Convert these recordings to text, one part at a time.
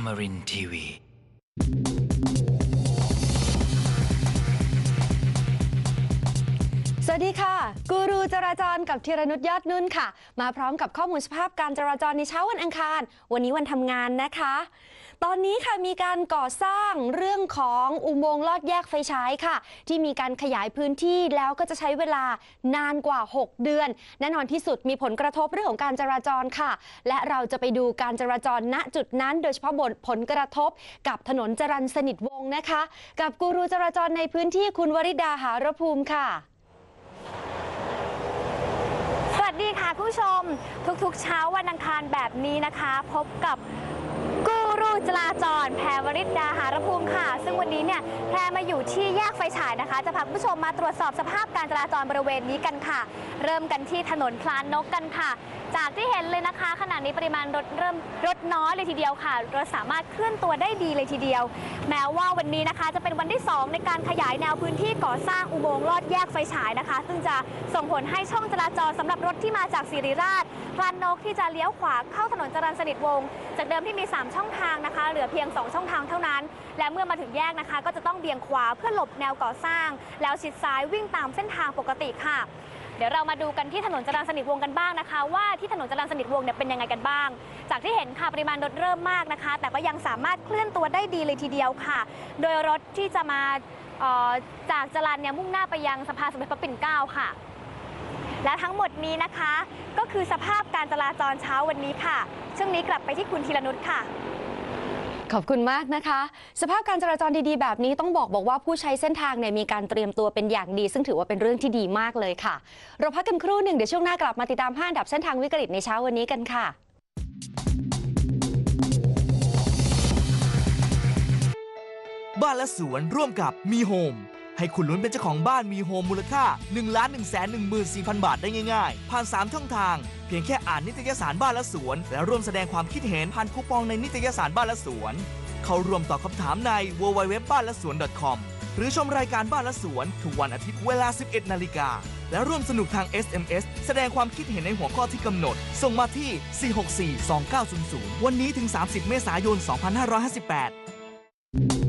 Amarin Tiwi. สวัสดีค่ะ กูรูจราจรกับธีรนุชยอดนุ่นค่ะ มาพร้อมกับข้อมูลสภาพการจราจรในเช้าวันอังคาร วันนี้วันทำงานนะคะ ตอนนี้ค่ะมีการก่อสร้างเรื่องของอุโมงค์ลอดแยกไฟฉายค่ะ ที่มีการขยายพื้นที่แล้วก็จะใช้เวลานานกว่า 6 เดือน แน่นอนที่สุดมีผลกระทบเรื่องของการจราจรค่ะ และเราจะไปดูการจราจรณจุดนั้น โดยเฉพาะบทผลกระทบกับถนนจรัญสนิทวงนะคะ กับกูรูจราจรในพื้นที่คุณวริดาหารภูมิค่ะสวัสดีค่ะคุณผู้ชมทุกๆ เช้าวันอังคารแบบนี้นะคะ พบกับ กูรูจราจรแพรวริดาหารภูมิค่ะ ซึ่งวันนี้เนี่ยแพรมาอยู่ที่แยกไฟฉายนะคะ จะพาคุณผู้ชมมาตรวจสอบสภาพการจราจรบริเวณนี้กันค่ะ เริ่มกันที่ถนนพลานนกกันค่ะ จากที่เห็นเลยนะคะ ขณะนี้ปริมาณรถเริ่มรถน้อยเลยทีเดียวค่ะรถสามารถเคลื่อนตัวได้ดีเลยทีเดียว แม้ว่าวันนี้นะคะ จะเป็นวันที่ 2 ในการขยายแนวพื้นที่ก่อสร้างอุโมงค์ลอดแยกไฟฉายนะคะ ซึ่งจะส่งผลให้ช่องจราจรสำหรับรถที่มาจากสิริราชพลานนกที่จะเลี้ยวขวาเข้าถนนจรัญสนิทวงศ์จากเดิมที่มี 3 ช่องทางนะคะ เหลือเพียง 2 ช่องทางเท่านั้น และเมื่อมาถึงแยกนะคะ ก็จะต้องเบี่ยงขวาเพื่อหลบแนวก่อสร้าง แล้วชิดซ้ายวิ่งตามเส้นทางปกติค่ะ เดี๋ยวเรามาดูกันที่ถนนจรัญสนิทวงกันบ้างนะคะ ว่าที่ถนนจรัญสนิทวงเนี่ยเป็นยังไงกันบ้าง จากที่เห็นค่ะปริมาณรถเริ่มมากนะคะ แต่ก็ยังสามารถเคลื่อนตัวได้ดีเลยทีเดียวค่ะ โดยรถที่จะมาออจากจรัญเนี่ยมุ่งหน้าไปยังสะพานสมเด็จพระปิ่นเกล้าค่ะและทั้งหมดนี้นะคะ ก็คือสภาพการจราจรเช้าวันนี้ค่ะ ช่วงนี้กลับไปที่คุณธีรนุชค่ะ ขอบคุณมากนะคะ สภาพการจราจรดีๆ แบบนี้ต้องบอกบอกว่าผู้ใช้เส้นทางเนี่ยมีการเตรียมตัวเป็นอย่างดี ซึ่งถือว่าเป็นเรื่องที่ดีมากเลยค่ะ เราพักกันครู่หนึ่งเดี๋ยวช่วงหน้ากลับมาติดตามห้าอดับเส้นทางวิกฤตในเช้าวันนี้กันค่ะบ้านและสวนร่วมกับมีโฮม ให้คุณลุ้นเป็นเจ้าของบ้านมีโฮมมูลค่า 1 1 1 4 0 0 0 บาทได้ง่ายๆ ผ่าน 3 ช่องทาง เพียงแค่อ่านนิตยสารบ้านและสวน และร่วมแสดงความคิดเห็นผ่านคูปองในนิตยสารบ้านและสวน เข้าร่วมตอบคำถามใน www บ้านและสวน .com หรือชมรายการบ้านและสวนทุกวันอาทิตย์เวลา 11 นาฬิกา และร่วมสนุกทาง SMS แสดงความคิดเห็นในหัวข้อที่กำหนด ส่งมาที่ 4642900 วันนี้ถึง 30 เมษายน 2558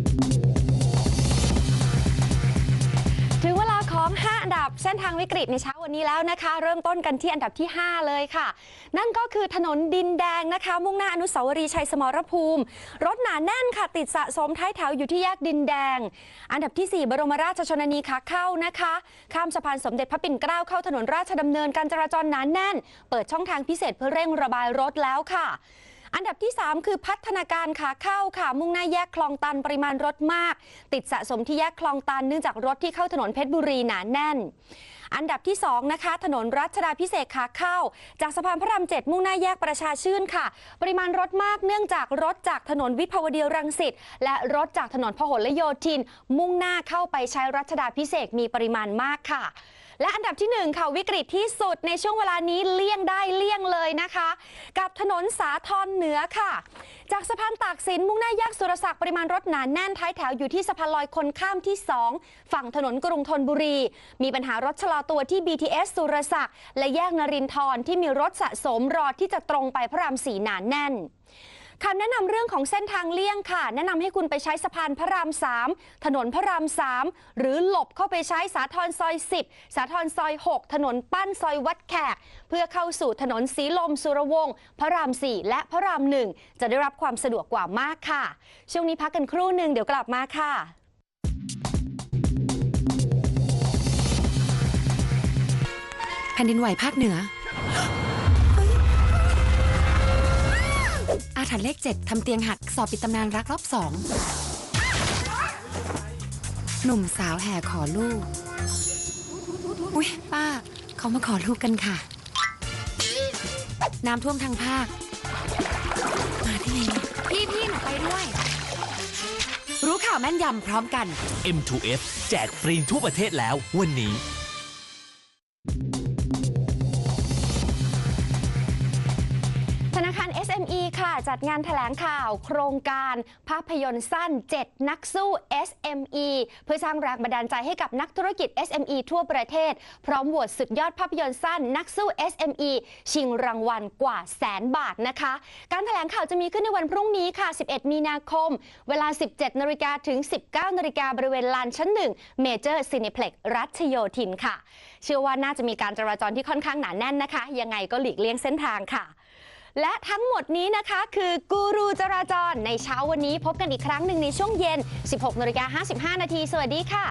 ส้นทางวิกฤตในเช้าวันนี้แล้วนะคะ เริ่มต้นกันที่อันดับที่ 5 เลยค่ะ นั่นก็คือถนนดินแดงนะคะ มุ่งหน้าอนุสาวรีย์ชัยสมรภูมิ รถหนาแน่นค่ะ ติดสะสมท้ายแถวอยู่ที่แยกดินแดง อันดับทีสี่4 บรมราชชนนีขาเข้านะคะ ข้ามสะพานสมเด็จพระปิ่นเกล้าเข้าถนนราชดำเนินการจราจรหนาแน่น เปิดช่องทางพิเศษเพื่อเร่งระบายรถแล้วค่ะ อันดับที่ 3 คือพัฒนาการขาเข้าค่ะ มุ่งหน้าแยกคลองตันปริมาณรถมาก ติดสะสมที่แยกคลองตันเนื่องจากรถที่เข้าถนนเพชรบุรีหนาแน่นอันดับที่ 2 นะคะ ถนนรัชดาพิเศษขาเข้า จากสะพานพระรามเจ็ดมุ่งหน้าแยกประชาชื่นค่ะ ปริมาณรถมากเนื่องจากรถจากถนนวิภาวดีรังสิตและรถจากถนนพหลโยธิน มุ่งหน้าเข้าไปใช้รัชดาพิเศษมีปริมาณมากค่ะ และอันดับที่1ค่ะวิกฤตที่สุดในช่วงเวลานี้เลี่ยงได้เลี่ยงเลยนะคะ กับถนนสาทรเหนือค่ะ จากสะพานตากสินมุ่งหน้าแยกสุรศักดิ์ปริมาณรถหนาแน่นท้ายแถวอยู่ที่สะพานลอยคนข้ามที่ 2 ฝั่งถนนกรุงธนบุรี มีปัญหารถชะลอตัวที่ BTS สุรศักดิ์และแยกนรินทร์ที่มีรถสะสมรอที่จะตรงไปพระรามสีหนาแน่น คำแนะนำเรื่องของเส้นทางเลี่ยงค่ะ แนะนำให้คุณไปใช้สะพานพระราม 3 ถนนพระราม 3 หรือหลบเข้าไปใช้สาทรซอย 10 สาทรซอย 6 ถนนปั้นซอยวัดแขก เพื่อเข้าสู่ถนนสีลมสุรวงศ์พระราม 4 และพระราม 1 จะได้รับความสะดวกกว่ามากค่ะ ช่วงนี้พักกันครู่หนึ่งเดี๋ยวกลับมาค่ะแผ่นดินไหวภาคเหนือ ถรรพ์เลขเจ็ดทำเตียงหักสอบปิดตำนานรักรอบสอง หนุ่มสาวแห่ขอลูก อุ๊ย ป้า เขามาขอลูกกันค่ะ น้ำท่วมทางภาค มาที่นี่พี่พี่หนูไปด้วย รู้ข่าวแม่นยำพร้อมกัน M2F แจกฟรีทั่วประเทศแล้ววันนี้ จัดงานแถลงข่าว โครงการภาพยนตร์สั้น 7 นักสู้ SME เพื่อสร้างแรงบันดาลใจให้กับนักธุรกิจ SME ทั่วประเทศ พร้อมโหวตสุดยอดภาพยนตร์สั้น นักสู้ SME ชิงรางวัลกว่าแสนบาทนะคะ การแถลงข่าวจะมีขึ้นในวันพรุ่งนี้ค่ะ 11 มีนาคม เวลา 17นาฬิกาถึง 19นาฬิกาบริเวณลานชั้นหนึ่งเมเจอร์ซินิเพล็กรัชโยธินค่ะ เชื่อว่าน่าจะมีการจราจรที่ค่อนข้างหนาแน่นนะคะ ยังไงก็หลีกเลี่ยงเส้นทางค่ะ และทั้งหมดนี้นะคะ คือกูรูจราจรในเช้าวันนี้พบกันอีกครั้งหนึ่งในช่วงเย็น 16นาฬิกา55 นาที สวัสดีค่ะ